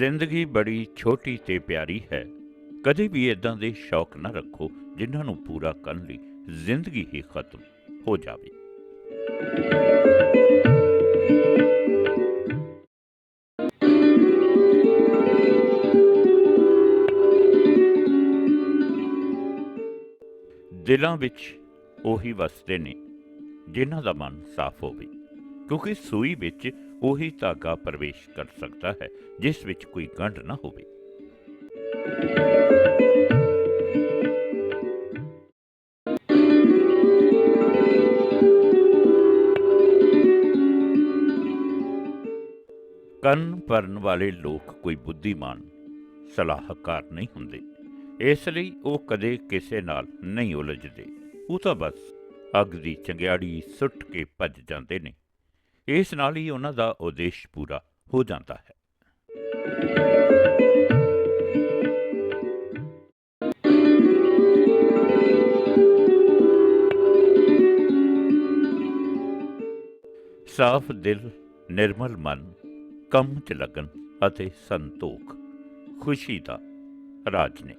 ਜ਼ਿੰਦਗੀ ਬੜੀ ਛੋਟੀ ਤੇ ਪਿਆਰੀ ਹੈ। ਕਦੇ ਵੀ ਇਦਾਂ ਦੇ ਸ਼ੌਕ ਨਾ ਰੱਖੋ ਜਿਨ੍ਹਾਂ ਨੂੰ ਪੂਰਾ ਕਰਨ ਲਈ ਜ਼ਿੰਦਗੀ ਹੀ ਖਤਮ ਹੋ ਜਾਵੇ। ਦਿਲਾਂ ਵਿੱਚ ਉਹੀ ਵਸਦੇ ਨੇ ਜਿਨ੍ਹਾਂ ਦਾ ਮਨ ਸਾਫ਼ ਹੋਵੇ, ਕਿਉਂਕਿ ਸੂਈ ਵਿੱਚ ਉਹੀ ਧਾਗਾ ਪ੍ਰਵੇਸ਼ ਕਰ ਸਕਦਾ ਹੈ, ਜਿਸ ਵਿੱਚ ਕੋਈ ਗੰਢ ਨਾ ਹੋਵੇ। ਕੰਨ ਭਰਨ ਵਾਲੇ ਲੋਕ ਕੋਈ ਬੁੱਧੀਮਾਨ, ਸਲਾਹਕਾਰ ਨਹੀਂ ਹੁੰਦੇ। ਇਸ ਲਈ ਉਹ ਕਦੇ ਕਿਸੇ ਨਾਲ ਨਹੀਂ ਉਲਝਦੇ। ਉਹ ਤਾਂ ਬਸ ਅੱਗ ਦੀ ਚੰਗਿਆੜੀ ਸੁੱਟ ਕੇ ਭੱਜ ਜਾਂਦੇ ਨੇ। ਇਸ ਨਾਲ ਹੀ ਉਹਨਾਂ ਦਾ ਉਦੇਸ਼ ਪੂਰਾ ਹੋ ਜਾਂਦਾ ਹੈ। ਸਾਫ਼ ਦਿਲ, ਨਿਰਮਲ ਮਨ, ਕੰਮ 'ਚ ਲੱਗਣ ਅਤੇ ਸੰਤੋਖ, ਖੁਸ਼ੀ ਦਾ ਰਾਜ ਨੇ।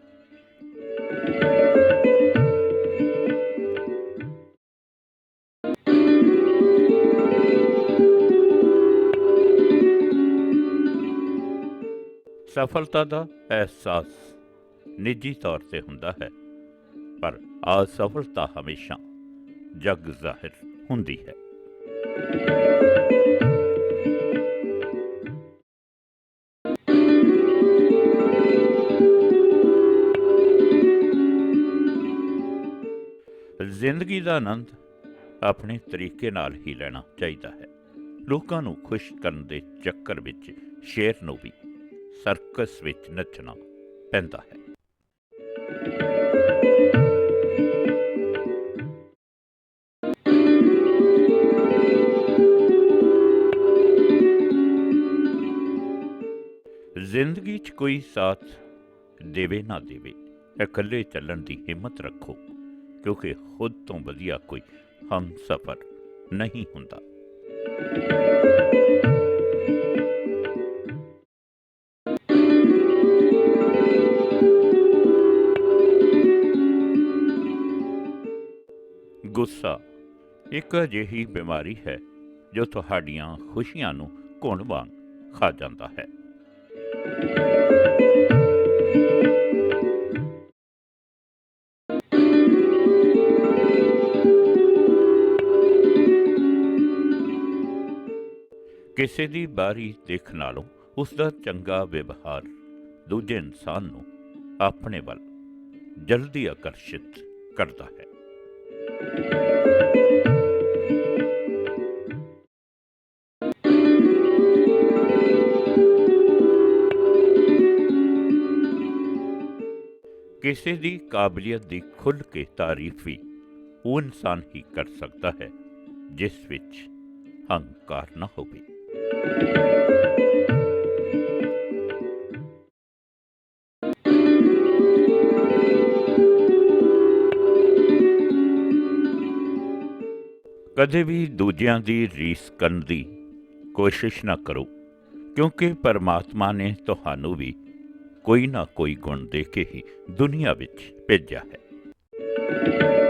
ਸਫਲਤਾ ਦਾ ਅਹਿਸਾਸ ਨਿੱਜੀ ਤੌਰ ਤੇ ਹੁੰਦਾ ਹੈ, ਪਰ ਅਸਫਲਤਾ ਹਮੇਸ਼ਾ ਜਗ ਜ਼ਾਹਿਰ ਹੁੰਦੀ ਹੈ। ਜ਼ਿੰਦਗੀ ਦਾ ਆਨੰਦ ਆਪਣੇ ਤਰੀਕੇ ਨਾਲ ਹੀ ਲੈਣਾ ਚਾਹੀਦਾ ਹੈ। ਲੋਕਾਂ ਨੂੰ ਖੁਸ਼ ਕਰਨ ਦੇ ਚੱਕਰ ਵਿੱਚ ਸ਼ੇਰ ਨੂੰ ਵੀ ਸਰਕਸ ਵਿੱਚ ਨੱਚਣਾ ਪੈਂਦਾ ਹੈ। ਜ਼ਿੰਦਗੀ 'ਚ ਕੋਈ ਸਾਥ ਦੇਵੇ ਨਾ ਦੇਵੇ, ਇਕੱਲੇ ਚੱਲਣ ਦੀ ਹਿੰਮਤ ਰੱਖੋ, ਕਿਉਂਕਿ ਖੁਦ ਤੋਂ ਵਧੀਆ ਕੋਈ ਹਮ ਸਫਰ ਨਹੀਂ ਹੁੰਦਾ। ਗੁੱਸਾ ਇੱਕ ਅਜਿਹੀ ਬਿਮਾਰੀ ਹੈ ਜੋ ਤੁਹਾਡੀਆਂ ਖੁਸ਼ੀਆਂ ਨੂੰ ਘੁਣ ਵਾਂਗ ਖਾ ਜਾਂਦਾ ਹੈ। ਕਿਸੇ ਦੀ ਬਾਰੀ ਦੇਖ ਨਾਲੋਂ ਉਸ ਦਾ ਚੰਗਾ ਵਿਵਹਾਰ ਦੂਜੇ ਇਨਸਾਨ ਨੂੰ ਆਪਣੇ ਵੱਲ ਜਲਦੀ ਆਕਰਸ਼ਿਤ ਕਰਦਾ ਹੈ। ਕਿਸੇ ਦੀ ਕਾਬਲੀਅਤ ਦੀ ਖੁੱਲ ਕੇ ਤਾਰੀਫ ਵੀ ਉਹ ਇਨਸਾਨ ਹੀ ਕਰ ਸਕਦਾ ਹੈ, ਜਿਸ ਵਿੱਚ ਹੰਕਾਰ ਨਾ ਹੋਵੇ। ਕਦੇ ਵੀ ਦੂਜਿਆਂ ਦੀ ਰੀਸ ਕਰਨ ਦੀ ਕੋਸ਼ਿਸ਼ ਨਾ ਕਰੋ, ਕਿਉਂਕਿ ਪਰਮਾਤਮਾ ਨੇ ਤੁਹਾਨੂੰ ਵੀ ਕੋਈ ਨਾ ਕੋਈ ਗੁਣ ਦੇ ਕੇ ਹੀ ਦੁਨੀਆ ਵਿੱਚ ਭੇਜਿਆ ਹੈ।